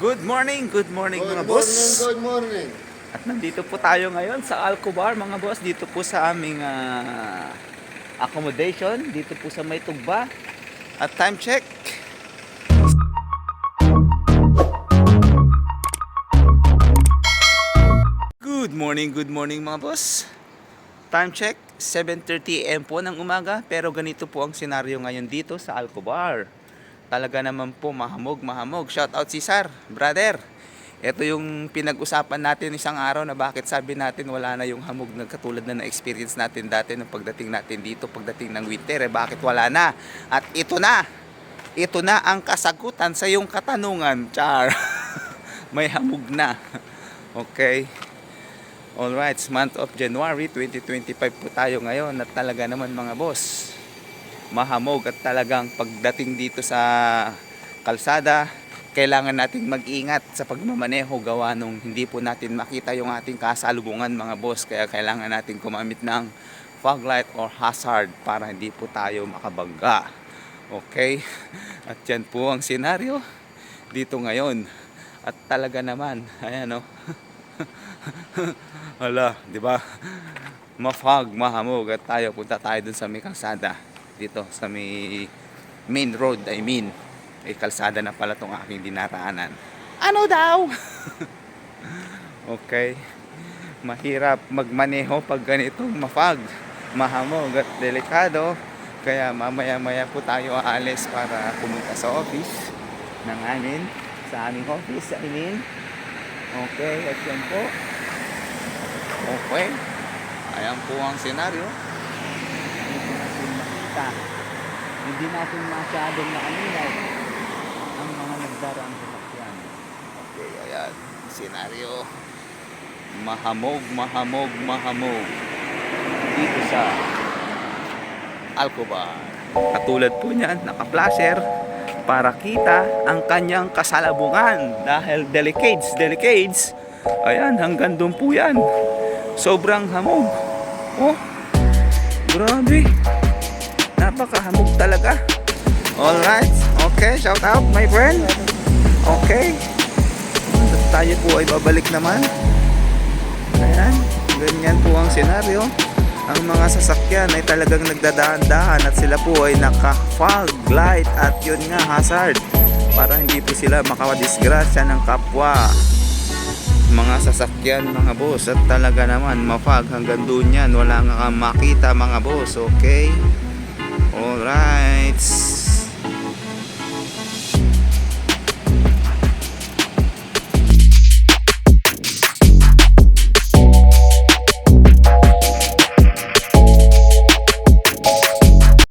Good morning, good morning Good mga morning, boss. good morning. At nandito po tayo ngayon sa Alcobar mga boss. Dito po sa aming ah, accommodation. Dito po sa May Tugba. At time check. Good morning, good morning mga boss. Time check, 7.30 am po ng umaga. Pero ganito po ang senaryo ngayon dito sa Alcobar. Talaga naman po mahamog, mahamog. Shout out si Sar, brother. Ito yung pinag-usapan natin isang araw na bakit sabi natin wala na yung hamog na katulad na na-experience natin dati nung pagdating natin dito, pagdating ng winter, eh bakit wala na? At ito na, ito na ang kasagutan sa iyong katanungan, Char. May hamog na. Okay. Alright, month of January 2025 po tayo ngayon at talaga naman mga boss, mahamog at talagang pagdating dito sa kalsada, kailangan nating mag-ingat sa pagmamaneho gawa nung hindi po natin makita yung ating kasalubungan mga boss kaya kailangan natin gumamit ng fog light or hazard para hindi po tayo makabangga. Okay? At yan po ang senaryo dito ngayon. At talaga naman, ayan oh. Hala, di ba? Ma-fog, mahamog at tayo punta tayo dun sa may kalsada dito sa may main road, I mean. Eh, kalsada na pala tong aking dinaraanan. Ano daw? okay. Mahirap magmaneho pag ganitong mafag, mahamog at delikado. Kaya mamaya-maya po tayo aalis para pumunta sa office ng amin. Sa aming office, I mean. Okay, at yan po. Okay. Ayan po ang senaryo. Makita. Hindi natin masyadong nakanilaw ang mga nagdaraang sasakyan. Okay, ayan. Senaryo. Mahamog, mahamog, mahamog. Dito sa Alcobar. Katulad po niyan, naka-flasher para kita ang kanyang kasalabungan dahil delicates, delicates. Ayan, hanggang doon po yan. Sobrang hamog. Oh, grabe. Napakahamog talaga. Alright, okay, shout out my friend. Okay. Tayo po ay babalik naman. Ayan, ganyan po ang senaryo. Ang mga sasakyan ay talagang nagdadaan-dahan at sila po ay naka-fog light at yun nga hazard para hindi po sila makawadisgrasya ng kapwa mga sasakyan mga boss at talaga naman mafag hanggang doon yan wala nga makita mga boss okay alright